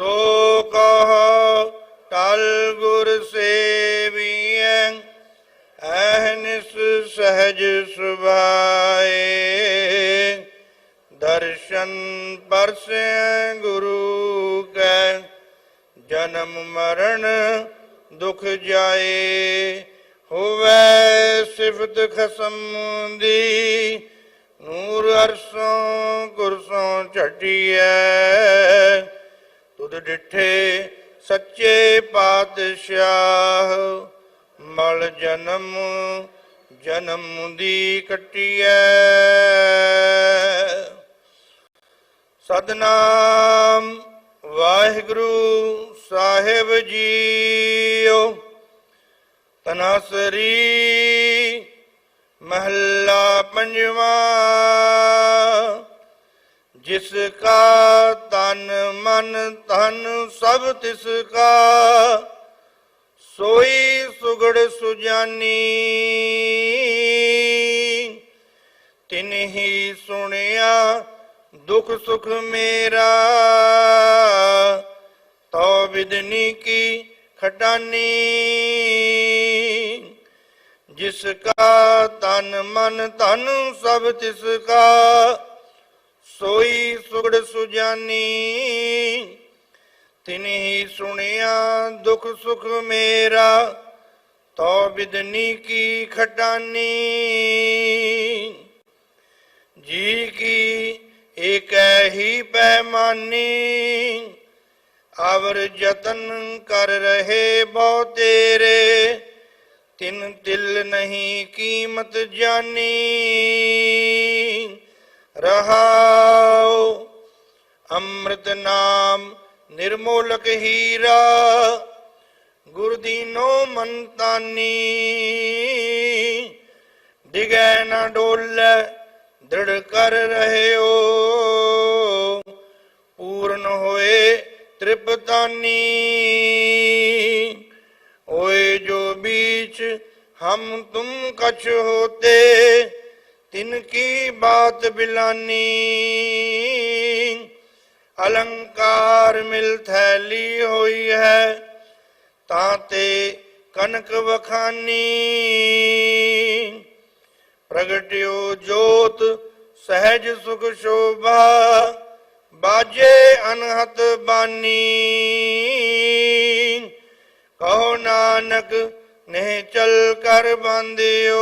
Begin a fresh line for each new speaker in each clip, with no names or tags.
ਸੋ ਕਹੋ ਟਲ ਗੁਰ ਸੇਵੀਐ ਅਹਨਿਸ ਸਹਜ ਸੁਭਾਏ। ਦਰਸ਼ਨ ਪਰਸੈ ਗੁਰੂ ਕੈ, ਜਨਮ ਮਰਨ ਦੁਖ ਜਾਏ। ਹੋਵੇ ਸਿਫਤ ਖਸਮ ਦੀ, ਨੂਰ ਅਰਸੋਂ ਗੁਰਸੋਂ ਝਟੀਐ। ਡਿਠੇ ਸੱਚੇ ਪਾਤਸ਼ਾਹ। ਮਲ ਜਨਮ ਜਨਮ ਦੀ ਕਟੀਐ। ਸਤਨਾਮ ਵਾਹਿਗੁਰੂ ਸਾਹਿਬ ਜੀਓ। ਤਨਾਸਰੀ ਮਹੱਲਾ ਪੰਜਵਾਂ। ਜਿਸ ਕਾ ਤਨ ਮਨ ਧਨ ਸਭ ਤਿਸ ਕਾ, ਸੋਈ ਸੁਗੜ ਸੁਜਾਨੀ। ਤਿਨ ਹੀ ਸੁਣਿਆ ਦੁਖ ਸੁਖ ਮੇਰਾ, ਤੋ ਵਿਦਨੀ ਕੀ ਖਟਾਨੀ। ਜਿਸ ਕਾ ਤਨ ਮਨ ਧਨ ਸਭ ਤਿਸ ਕਾ ਸੋਈ ਸੁਗੜ ਸੁਜਾਨੀ ਤਿਨਹੀ ਸੁਣਿਆ ਦੁਖ ਸੁਖ ਮੇਰਾ ਤੋ ਵਿਦਨੀ ਕੀ ਖਟਾਨੀ। ਜੀ ਕੀ ਏਕ ਹੀ ਪੈਮਾਨੀ, ਅਵਰ ਯਤਨ ਕਰ ਰਹੇ ਬਹੁ ਤੇਰੇ, ਤਿਨ ਤਿਲ ਨਹੀਂ ਕੀਮਤ ਜਾਨੀ। ਰਹਾਉ। ਅੰਮ੍ਰਿਤ ਨਾਮ ਨਿਰਮੋਲਕ ਹੀਰਾ। ਗੁਰ ਦੀਨੋ ਮਨ ਤਾਨੀ ਡਿਗੈ ਨਾ ਡੋਲੇ, ਦ੍ਰਿੜ ਕਰ ਰਹਿਓ। ਪੂਰਨ ਹੋਏ ਤ੍ਰਿਪਤਾਨੀ। ਓਏ ਜੋ ਬੀਚ ਹਮ ਤੁਮ ਕਛ ਹੋਤੇ ਤਿਨ ਕੀ ਬਾਤ ਬਿਲਾਨੀ? ਅਲੰਕਾਰ ਮਿਲ ਥੈਲੀ ਹੋਈ ਹੈ, ਤਾਂ ਤੇ ਕਨਕ ਵਖਾਨੀ। ਪ੍ਰਗਟਿਓ ਜੋਤ, ਸਹਿਜ ਸੁਖ ਸ਼ੋਭਾ, ਬਾਜੇ ਅਨਹਤ ਬਾਨੀ। ਕਹੋ ਨਾਨਕ ਨੇ ਚਲ ਕਰ ਬੰਦਿਓ।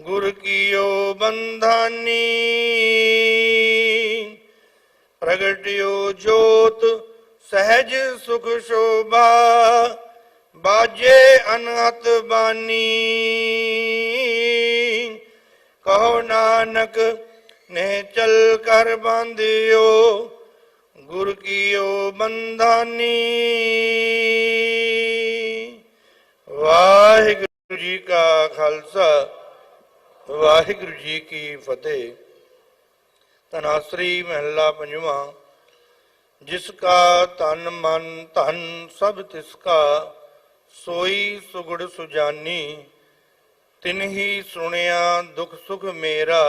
ਗੁਰ ਕੀਓ ਬੰਧਾਨੀ, ਪ੍ਰਗਟਿਓ ਜੋਤ, ਸਹਿਜ ਸੁਖ ਸ਼ੋਭਾ, ਬਾਜੇ ਅਨਹਤ ਬਾਨੀ। ਕਹੋ ਨਾਨਕ ਨੇ ਚਲ ਕਰ ਬੰਦਿਓ ਗੁਰ ਕੀਓ ਬੰਧਾਨੀ। ਵਾਹਿਗੁਰੂ ਜੀ ਕਾ ਖਾਲਸਾ। ਵਾਹਿਗੁਰੂ ਜੀ ਕੀ ਫਤਿਹ। ਤਨਾਸਰੀ ਮਹਿਲਾ ਪੰਜਵਾਂ, ਜਿਸ ਕਾ ਤਨ ਮਨ ਧਨ ਸਭ ਤਿਸ ਕਾ, ਸੋਈ ਸੁਗੜ ਸੁਜਾਨੀ ਤਿਨਹੀ ਸੁਣਿਆ ਦੁਖ ਸੁਖ ਮੇਰਾ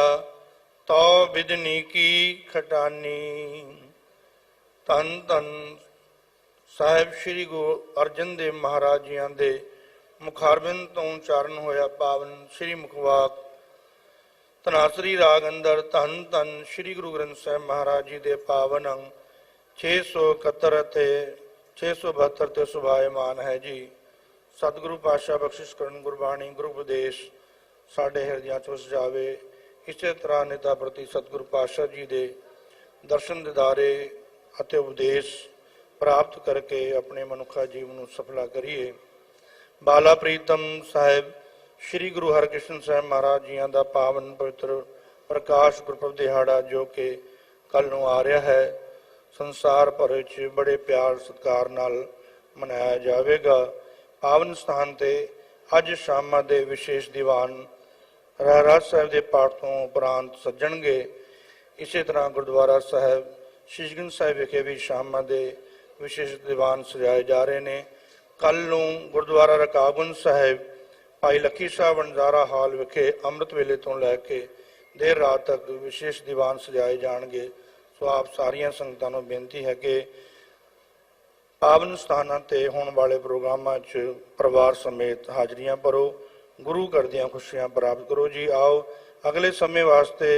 ਤੋ ਵਿਦਨੀ ਕੀ ਖਟਾਨੀ। ਧੰਨ ਧੰਨ ਸਾਹਿਬ ਸ੍ਰੀ ਗੁਰੂ ਅਰਜਨ ਦੇਵ ਮਹਾਰਾਜ ਜੀਆਂ ਦੇ ਮੁਖਾਰਬਿੰਦ ਤੋਂ ਉਚਾਰਨ ਹੋਇਆ ਪਾਵਨ ਸ੍ਰੀ ਮੁਖਵਾਕ ਤਨਾਸਰੀ ਰਾਗ ਅੰਦਰ ਧੰਨ ਧੰਨ ਸ੍ਰੀ ਗੁਰੂ ਗ੍ਰੰਥ ਸਾਹਿਬ ਮਹਾਰਾਜ ਜੀ ਦੇ ਪਾਵਨ ਅੰਗ 671 ਅਤੇ 672 ਤੇ ਸੁਭਾਇਮਾਨ ਹੈ ਜੀ। ਸਤਿਗੁਰੂ ਪਾਤਸ਼ਾਹ ਬਖਸ਼ਿਸ਼ ਕਰਨ ਗੁਰਬਾਣੀ ਗੁਰੂ ਉਪਦੇਸ਼ ਸਾਡੇ ਹਿਰਦਿਆਂ ਚ ਵਸ ਜਾਵੇ। ਇਸੇ ਤਰ੍ਹਾਂ ਨਿਤਾ ਪ੍ਰਤੀ ਸਤਿਗੁਰੂ ਪਾਤਸ਼ਾਹ ਜੀ ਦੇ ਦਰਸ਼ਨ ਦਿਦਾਰੇ ਅਤੇ ਉਪਦੇਸ਼ ਪ੍ਰਾਪਤ ਕਰਕੇ ਆਪਣੇ ਮਨੁੱਖਾ ਜੀਵਨ ਨੂੰ ਸਫਲਾ ਕਰੀਏ। ਬਾਲਾ ਪ੍ਰੀਤਮ ਸਾਹਿਬ ਸ੍ਰੀ ਗੁਰੂ ਹਰਕ੍ਰਿਸ਼ਨ ਸਾਹਿਬ ਮਹਾਰਾਜ ਜੀਆਂ ਦਾ ਪਾਵਨ ਪਵਿੱਤਰ ਪ੍ਰਕਾਸ਼ ਗੁਰਪੁਰਬ ਦਿਹਾੜਾ ਜੋ ਕਿ ਕੱਲ ਨੂੰ ਆ ਰਿਹਾ ਹੈ, ਸੰਸਾਰ ਭਰ ਵਿੱਚ ਬੜੇ ਪਿਆਰ ਸਤਿਕਾਰ ਨਾਲ ਮਨਾਇਆ ਜਾਵੇਗਾ। ਪਾਵਨ ਸਥਾਨ ਤੇ ਅੱਜ ਸ਼ਾਮਾਂ ਦੇ ਵਿਸ਼ੇਸ਼ ਦੀਵਾਨ ਰਹਿਰਾਜ ਸਾਹਿਬ ਦੇ ਪਾਠ ਤੋਂ ਉਪਰੰਤ ਸੱਜਣਗੇ। ਇਸੇ ਤਰ੍ਹਾਂ ਗੁਰਦੁਆਰਾ ਸਾਹਿਬ ਸ਼ਿਸ਼ਗੰਜ ਸਾਹਿਬ ਵਿਖੇ ਵੀ ਸ਼ਾਮਾਂ ਦੇ ਵਿਸ਼ੇਸ਼ ਦੀਵਾਨ ਸਜਾਏ ਜਾ ਰਹੇ ਨੇ। ਕੱਲ ਨੂੰ ਗੁਰਦੁਆਰਾ ਰਕਾਬਗੰਜ ਸਾਹਿਬ ਭਾਈ ਲੱਖੀ ਸਾਹਿਬ ਵਣਜ਼ਾਰਾ ਹਾਲ ਵਿਖੇ ਅੰਮ੍ਰਿਤ ਵੇਲੇ ਤੋਂ ਲੈ ਕੇ ਦੇਰ ਰਾਤ ਤੱਕ ਵਿਸ਼ੇਸ਼ ਦੀਵਾਨ ਸਜਾਏ ਜਾਣਗੇ। ਸੋ ਆਪ ਸਾਰੀਆਂ ਸੰਗਤਾਂ ਨੂੰ ਬੇਨਤੀ ਹੈ ਕਿ ਪਾਵਨ ਸਥਾਨਾਂ ਤੇ ਹੋਣ ਵਾਲੇ ਪ੍ਰੋਗਰਾਮਾਂ 'ਚ ਪਰਿਵਾਰ ਸਮੇਤ ਹਾਜ਼ਰੀਆਂ ਭਰੋ, ਗੁਰੂ ਘਰ ਦੀਆਂ ਖੁਸ਼ੀਆਂ ਪ੍ਰਾਪਤ ਕਰੋ। ਜੀ ਆਓ, ਅਗਲੇ ਸਮੇਂ ਵਾਸਤੇ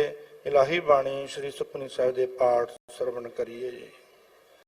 ਇਲਾਹੀ ਬਾਣੀ ਸ੍ਰੀ ਸੁਖਮਨੀ ਸਾਹਿਬ ਦੇ ਪਾਠ ਸਰਵਣ ਕਰੀਏ। ਜੀ